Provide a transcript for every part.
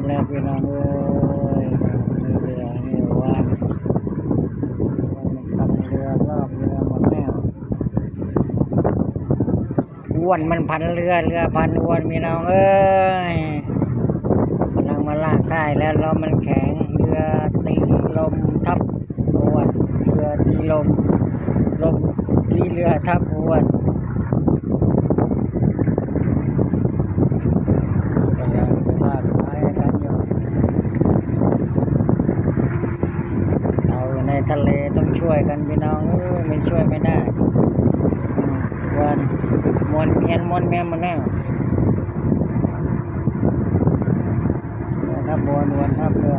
ดแล้วพี่น้องเอ้ยเรือเนี่ว่าตันเรือรอบเรือหมดแล้วอ้วนมันพันเรือเรือพันอ้วนพี่น้องเอ้ยกำลังมาลากใต้แล้วล้อมันแข็งเรือตีลมทับอ้วนเรือตีลมลมตีเรือทับอ้วน ช่วยกันพี่น้องเอ้ยไม่ช่วยไม่ได้วันมวนเมียนมวนแม่มาแล้วนะครับบวนวนทับเรือ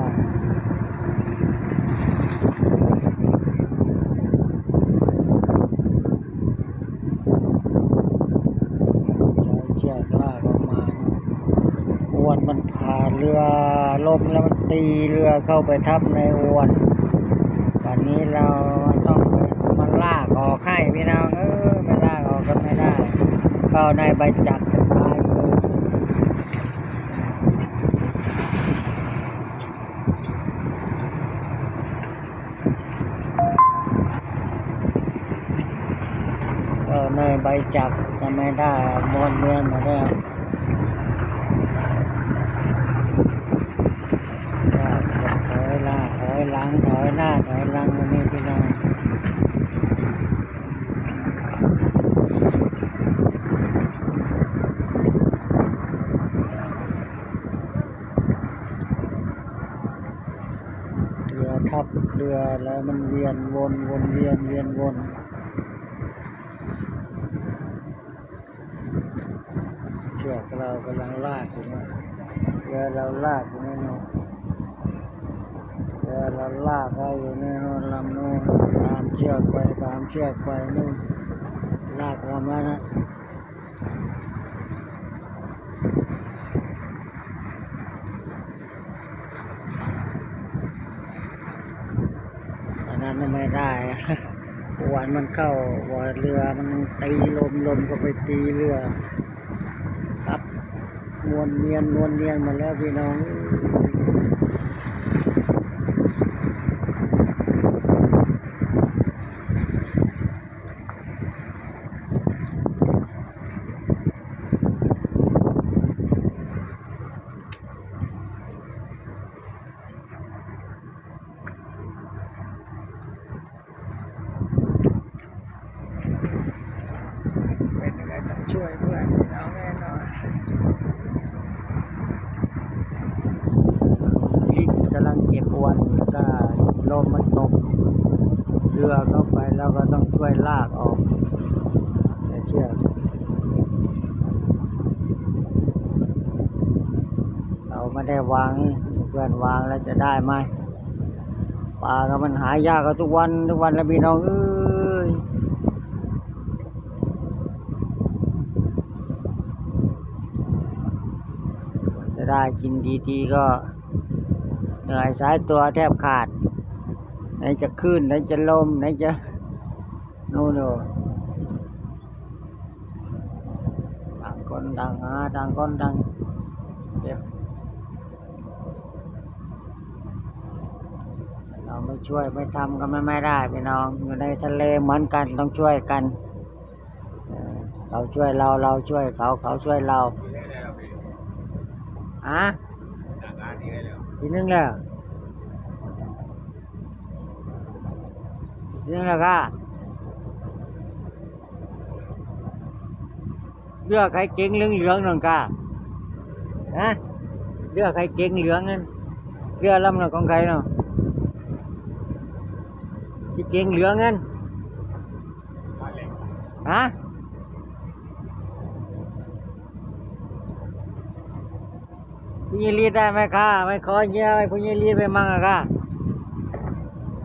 ใช้เชือกลากออกมาอวนมันผ่าเรือลมแล้วมันตีเรือเข้าไปทับในอวน วันนี้เราต้องมันลากออกให้พี่น้องเออไม่ลากออกก็ไม่ได้เข้าในใบจักรตายเลยเข้าในใบจักรจะไม่ได้มวนเมือนมาแล้วลากถอยลากถอยหลังถอยหน้าถอยหลังวันนี้พี่น้อง เรือทับเรือแล้วมันเวียนวนวนเวียนเวียนวนเชือกเรากำลังลากอยู่นะเรือเราลากอยู่นี่เนาะเรือเราลากไปอยู่นี่โน่นลำโน่นตามเชือกไปตามเชือกไปนู่นลากลำแล้วนะ นนั้นไม่ได้วันมันเข้าวัเรือมันตีลมลมก็ไปตีเรือครับมวนเนียนมวนเนียนมาแล้วพี่น้อง เป็นยังไงต้องช่วยเพื่อนพี่น้องแน่นอนลิงกำลังเก็บอวนก็ลมมันตกเรือเข้าไปแล้วก็ต้องช่วยลากออกเชือกเราไม่ได้วางเพื่อนวางแล้วจะได้ไหมปลาก็มันหายากก็ทุกวันทุกวันแล้วพี่น้องเอ้ยจะได้กินดีๆก็เหนื่อยสายตัวแทบขาด จะขึ้นไหนจะลมไหนจะนู่นนู่นต่างคนต่างหาต่างคนต่างเดี๋ยวเราไม่ช่วยไม่ทำก็ไม่ไม่ได้พี่น้อง อยู่ในทะเลเหมือนกันต้องช่วยกันเออเราช่วยเราเราช่วยเขาเขาช่วยเราอะทีนึงแล้ว นึงแล้วก็เลือกใครเก่งเหลืองเหลืองๆหน่อยก้าฮะเลือกใครเก่งเหลืองนั่นเรือกลำหน่ะของใครเนาะที่เก่งเหลืองนั่นฮะผู้ยิรีดได้ไหมคะไม่ขอเงี้ยไปผู้ยิรีดไปมั่งอะค่ะ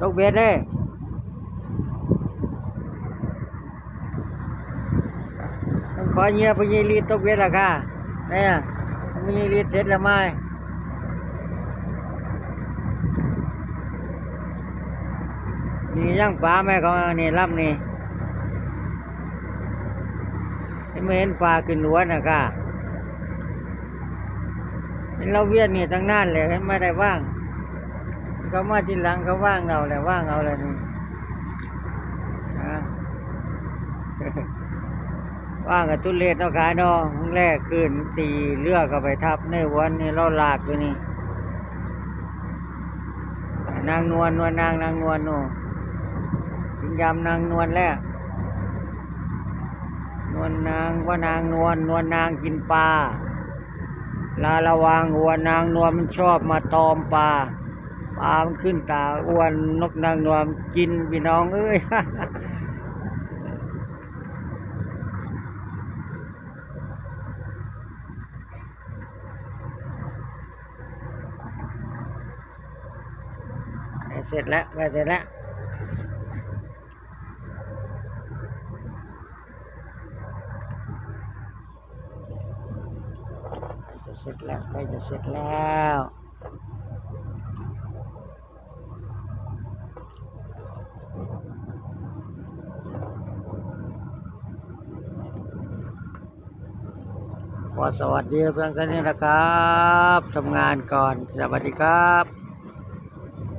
ตกเบ็ดเลยต้อง ขอเงียผู้ยิรีดตกเบ็ดอะค่ะเนี่ยผู้ยิรีดเสร็จแล้วไหมนี่ยังปลาไหมเขานี่รับนี่ไม่เห็นปลาขึ้นล้วนอะค่ะเห็นเราเวียนนี่ตั้งนานเลยไม่ได้ว่างเขามาทีหลังเขาว่างเราแหละว่างเอาเลยนี่ฮะ ว่างกับตุเลศเนาะขายเนาะมึงแรกขึ้นตีเลือกก็ไปทับในวันนี้เราลากอยู่นี่นางนวลนวลนางนางนวลโน่กินยำนางนวลแล้วนวลนางว่านางนวลนวลนางกินปลาลาระวังวัวนางนวลมันชอบมาตอมปลาปลามันขึ้นตาอ้วนนกนางนวลกินพี่น้องเอ้ย ใกล้เสร็จแล้วใกล้เสร็จแล้วจะเสร็จแล้วใกล้จะเสร็จแล้วขอสวัสดีเพื่อนกันนี่นะครับทำงานก่อน สวัสดีครับ